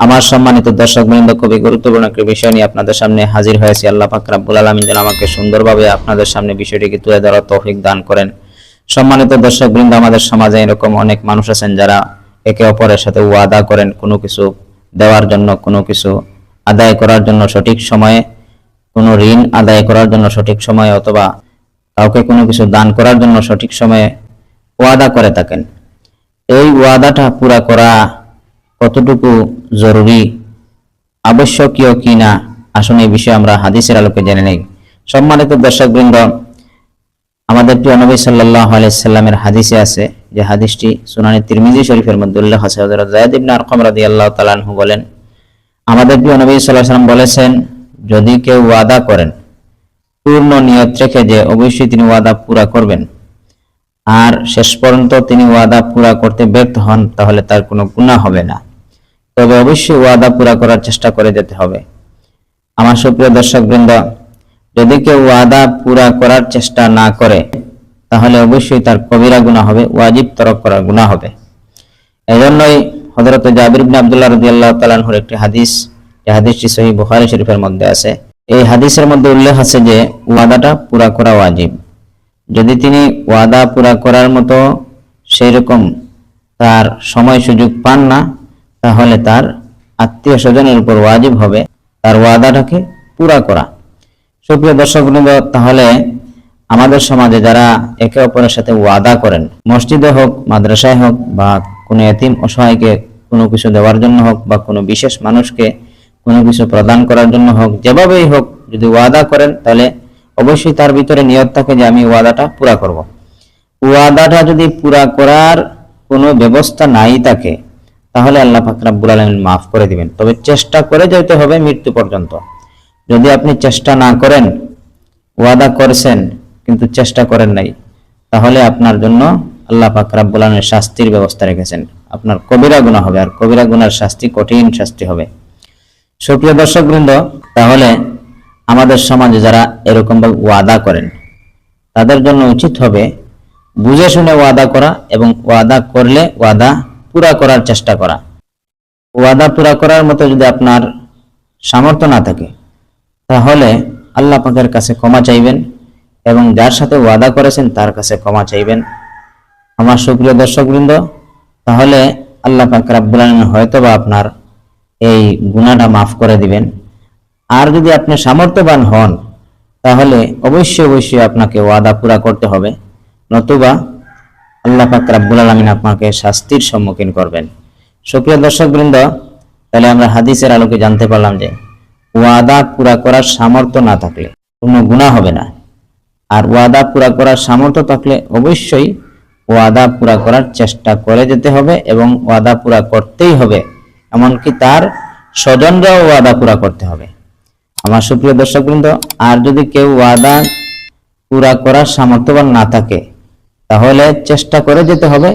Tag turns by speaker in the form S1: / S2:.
S1: আমার সম্মানিত দর্শক বৃন্দ খুবই গুরুত্বপূর্ণ একটি বিষয় নিয়ে আপনাদের সামনে হাজির হয়েছি। আল্লাহ পাক রাব্বুল আলামিন যেন আমাকে সুন্দরভাবে আপনাদের সামনে বিষয়টিকে তুলে ধরার তৌফিক দান করেন। সম্মানিত দর্শক বৃন্দ আমাদের সমাজে এরকম অনেক মানুষ আছেন যারা একে অপরের সাথে ওয়াদা করেন, কোনো কিছু দেওয়ার জন্য, কোনো কিছু আদায় করার জন্য সঠিক সময়ে, কোনো ঋণ আদায় করার জন্য সঠিক সময়ে অথবা কাউকে কোনো কিছু দান করার জন্য সঠিক সময়ে ওয়াদা করে থাকেন। এই ওয়াদাটা পুরা করা কতটুকু জরুরি, আবশ্যকীয় কি না আসলে এই বিষয়ে আমরা হাদিসের আলোকে জেনে নেই। সম্মানিত দর্শক বৃন্দ আমাদের প্রিয় নবী সাল্লাল্লাহু আলাইহি হাদিসে আছে যে হাদিসটি সুনানি তিরমিজি শরীফের মধ্যে উল্লেখ আছে। ইবনে আরকাম রাদিয়াল্লাহু তাআলা আনহু বলেন, আমাদের প্রিয় নবী সাল্লাল্লাহু সাল্লাম বলেছেন, যদি কেউ ওয়াদা করেন, পূর্ণ নিয়ত রেখে যে অবশ্যই তিনি ওয়াদা পুরা করবেন। আর শেষ পর্যন্ত তিনি ওয়াদা পুরা করতে ব্যর্থ হন, তাহলে তার কোনো গুণা হবে না। তবে অবশ্যই ওয়াদা পুরা করার চেষ্টা করে যেতে হবে। আমার সুপ্রিয় দর্শক বৃন্দ যদি কেউ ওয়াদা পুরা করার চেষ্টা না করে, তাহলে অবশ্যই তার কবিরা গুনাহ হবে, ওয়াজিব তরক করার গুনাহ হবে। এজন্যই হযরত জাবির ইবনে আব্দুল্লাহ রাদিয়াল্লাহু তাআলা আনহুর একটি হাদিস, এই হাদিসটি সহিহ বুখারী শরীফের মধ্যে আছে। এই হাদিসের মধ্যে উল্লেখ আছে যে, ওয়াদাটা পুরা করা ওয়াজিব। যদি তিনি ওয়াদা পুরা করার মতো সেই রকম তার সময় সুযোগ পান না তাহলে তার আত্মীয় স্বজনের উপর ওয়াজিব হবে, তার ওয়াদাটাকে পুরা করা। সুপ্রিয় দর্শক তাহলে আমাদের সমাজে যারা একে অপরের সাথে ওয়াদা করেন, মসজিদে হোক, মাদ্রাসায় হোক, বা কোনো এতিম অসহায়কে কোনো কিছু দেওয়ার জন্য হোক, বা কোনো বিশেষ মানুষকে কোনো কিছু প্রদান করার জন্য হোক, যেভাবেই হোক, যদি ওয়াদা করেন, তাহলে অবশ্যই তার ভিতরে নিয়ত থাকে যে আমি ওয়াদাটা পুরা করব। ওয়াদাটা যদি পুরা করার কোনো ব্যবস্থা নাই থাকে তাহলে আল্লাহ পাক রাব্বুল আলামিন মাফ করে দিবেন। তবে চেষ্টা করে যেতে হবে মৃত্যু পর্যন্ত। যদি আপনি চেষ্টা না করেন, ওয়াদা করেছেন, কিন্তু চেষ্টা করেন নাই, তাহলে আপনার জন্য আল্লাহ পাক রাব্বুল আলামিন শাস্তির ব্যবস্থা রেখেছেন। আপনার কবিরা গুনাহ হবে, আর কবিরা গুনার শাস্তি কঠিন শাস্তি হবে। সুপ্রিয় দর্শক বৃন্দ তাহলে আমাদের সমাজে যারা এরকম ভাবে ওয়াদা করেন, তাদের জন্য উচিত হবে বুঝে শুনে ওয়াদা করা এবং ওয়াদা করলে ওয়াদা পুরা করার চেষ্টা করা। ওয়াদা পুরা করার মতো যদি আপনার সামর্থ্য না থাকে, তাহলে আল্লাহ পাকের কাছে ক্ষমা চাইবেন এবং যার সাথে ওয়াদা করেছেন তার কাছে ক্ষমা চাইবেন। আমার সুপ্রিয় দর্শকবৃন্দ, তাহলে আল্লাহ পাক রাব্বুল আলামিন হয়তোবা আপনার এই গুনাহটা মাফ করে দিবেন। আর যদি আপনি সামর্থ্যবান হন, তাহলে অবশ্যই অবশ্যই আপনাকে ওয়াদা পুরা করতে হবে। নতুবা আল্লাহ পাক রাব্বুল আলামিন আপনাকে শাস্তির সম্মুখীন করবেন। সুপ্রিয় দর্শকবৃন্দ, তাহলে আমরা হাদিসের আলোকে জানতে পারলাম যে ওয়াদা পুরা করার সামর্থ্য না থাকলে কোনো গুনাহ হবে না। আর ওয়াদা পুরা করার সামর্থ্য থাকলে অবশ্যই ওয়াদা পুরা করার চেষ্টা করে যেতে হবে এবং ওয়াদা পুরা করতেই হবে, এমনকি তার স্বজনরাও ওয়াদা পুরা করতে হবে। আমার সুপ্রিয় দর্শকবৃন্দ, আর যদি কেউ ওয়াদা পুরা করার সামর্থ্যবান না থাকে তাহলে চেষ্টা করে যেতে হবে।